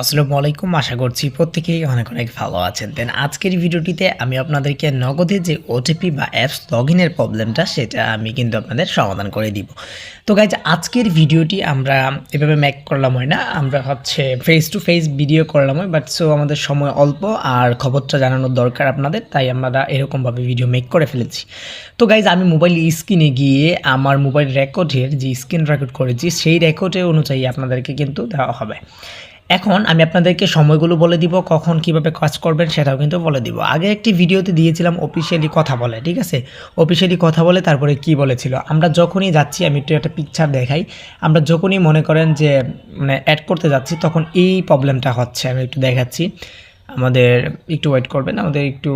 আসসালামু আলাইকুম, আশা করছি প্রত্যেকেই অনেক অনেক ভালো আছেন। দেন আজকের ভিডিওটিতে আমি আপনাদেরকে নগদে যে ওটিপি বা অ্যাপস লগ ইনের প্রবলেমটা সেটা আমি কিন্তু আপনাদের সমাধান করে দিব। তো গাইজ আজকের ভিডিওটি আমরা এভাবে ম্যাক করলাম হয় না, আমরা হচ্ছে ফেস টু ফেস ভিডিও করলাম হয় বাট সো আমাদের সময় অল্প আর খবরটা জানানোর দরকার আপনাদের, তাই আমরা এরকমভাবে ভিডিও মেক করে ফেলেছি। তো গাইজ আমি মোবাইল স্ক্রিনে গিয়ে আমার মোবাইল রেকর্ডের যে স্ক্রিন রেকর্ড করেছি, সেই রেকর্ডের অনুযায়ী আপনাদেরকে কিন্তু দেওয়া হবে। এখন আমি আপনাদেরকে সময়গুলো বলে দিব, কখন কীভাবে কাজ করবেন সেটাও কিন্তু বলে দিব। আগে একটি ভিডিওতে দিয়েছিলাম অফিসিয়ালি কথা বলে, ঠিক আছে? অফিসিয়ালি কথা বলে তারপরে কি বলেছিল? আমরা যখনই যাচ্ছি, আমি একটু একটা পিকচার দেখাই। আমরা যখনই মনে করেন যে মানে অ্যাড করতে যাচ্ছি, তখন এই প্রবলেমটা হচ্ছে। আমি একটু দেখাচ্ছি। আমাদের, একটু ওয়েট করবেন, আমাদের একটু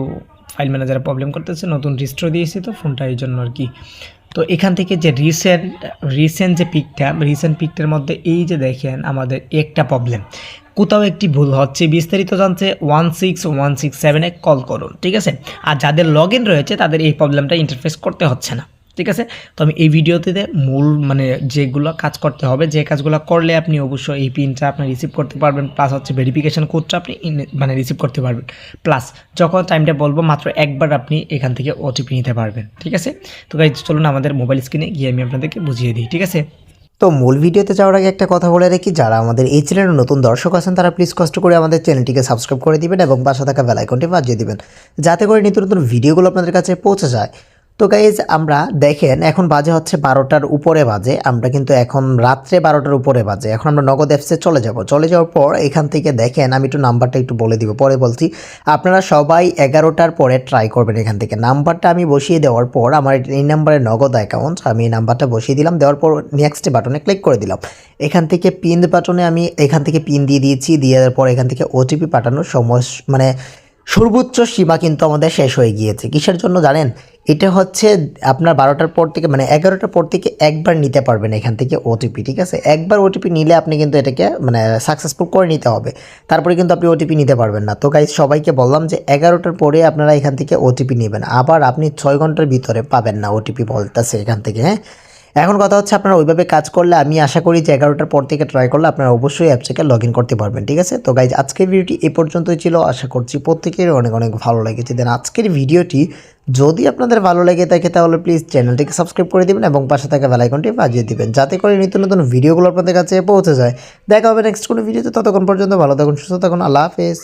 ফাইল ম্যানেজারে প্রবলেম করতেছে, নতুন রিস্টোর দিয়েছি তো ফোনটা এই জন্য আর কি। তো এখান থেকে যে রিসেন্ট রিসেন্ট যে পিকটা রিসেন্ট পিকটার মধ্যে এই যে দেখেন আমাদের একটা প্রবলেম কোথাও একটি ভুল হচ্ছে, বিস্তারিত জানতে ওয়ান সিক্স ওয়ান সিক্স সেভেনে কল করুন, ঠিক আছে? আর যাদের লগ ইন রয়েছে, তাদের এই প্রবলেমটা ইন্টারফেস করতে হচ্ছে না। ঠিক আছে? তো আমি এই ভিডিওতে মূল মানে যেগুলো কাজ করতে হবে, যে কাজগুলো করলে আপনি অবশ্যই এই পিনটা আপনি রিসিভ করতে পারবেন প্লাস হচ্ছে ভেরিফিকেশন কোডটা আপনি মানে রিসিভ করতে পারবেন। প্লাস যখন টাইমটা বলব, মাত্র একবার আপনি এখান থেকে ওটিপি নিতে পারবেন, ঠিক আছে? তো গাইজ চলুন আমাদের মোবাইল স্ক্রিনে গিয়ে আমি আপনাদেরকে বুঝিয়ে দিই, ঠিক আছে? তো মূল ভিডিওতে যাওয়ার আগে একটা কথা বলে রাখি, যারা আমাদের এই চ্যানেলের নতুন দর্শক আছেন, তারা প্লিজ কষ্ট করে আমাদের চ্যানেলটিকে সাবস্ক্রাইব করে দিবেন এবং পাশে থাকা বেল আইকনটি বাজিয়ে দিবেন, যাতে করে নিত্য নতুন ভিডিওগুলো আপনাদের কাছে পৌঁছে যায়। তো গাইজ আমরা দেখেন, এখন বাজে হচ্ছে বারোটার উপরে বাজে, আমরা কিন্তু এখন রাত্রে বারোটার উপরে বাজে, এখন আমরা নগদ অ্যাপসে চলে যাব। চলে যাওয়ার পর এখান থেকে দেখেন, আমি একটু নাম্বারটা একটু বলে দিব, পরে বলছি, আপনারা সবাই এগারোটার পরে ট্রাই করবেন এখান থেকে। নাম্বারটা আমি বসিয়ে দেওয়ার পর আমার এই নাম্বারে নগদ অ্যাকাউন্ট আমি এই নাম্বারটা বসিয়ে দিলাম, দেওয়ার পর নেক্সট বাটনে ক্লিক করে দিলাম। এখান থেকে পিন বাটনে আমি এখান থেকে পিন দিয়ে দিয়েছি, দিয়ে দেওয়ার পর এখান থেকে ওটিপি পাঠানোর সময় মানে সর্বোচ্চ সীমা কিন্তু আমাদের শেষ হয়ে গিয়েছে। কিসের জন্য জানেন? এটা হচ্ছে আপনার বারোটার পর থেকে মানে এগারোটার পর থেকে একবার নিতে পারবেন এখান থেকে ওটিপি ঠিক আছে? একবার ওটিপি নিলে আপনি কিন্তু এটাকে মানে সাকসেসফুল করে নিতে হবে। তারপরে কিন্তু আপনি ওটিপি নিতে পারবেন না। তো গাইজ সবাইকে বললাম যে এগারোটার পরে আপনারা এখান থেকে ওটিপি নেবেন। আবার আপনি ছয় ঘণ্টার ভিতরে পাবেন না ওটিপি বলতেছে এখান থেকে হ্যাঁ? এখন কথা হচ্ছে আপনারা ওইভাবে কাজ করলে আমি আশা করি যে এগারোটার পর থেকে ট্রাই করলে আপনারা অবশ্যই অ্যাপসটাকে লগ ইন করতে পারবেন, ঠিক আছে? তো গাইজ আজকের ভিডিওটি এ পর্যন্তই ছিল। আশা করছি প্রত্যেকের অনেক অনেক ভালো লেগেছে। দেন আজকের ভিডিওটি যদি আপনাদের ভালো লেগে থাকে তাহলে প্লিজ চ্যানেলটিকে সাবস্ক্রাইব করে দিবেন এবং পাশে থাকা বেলাইকনটি বাজিয়ে দেবেন, যাতে করে নিত্য নতুন ভিডিওগুলো আপনাদের কাছে পৌঁছে যায়। দেখা হবে নেক্সট কোনো ভিডিওতে ততক্ষণ পর্যন্ত ভালো থাকুন, সুস্থ থাকুন। আল্লাহ হাফেজ।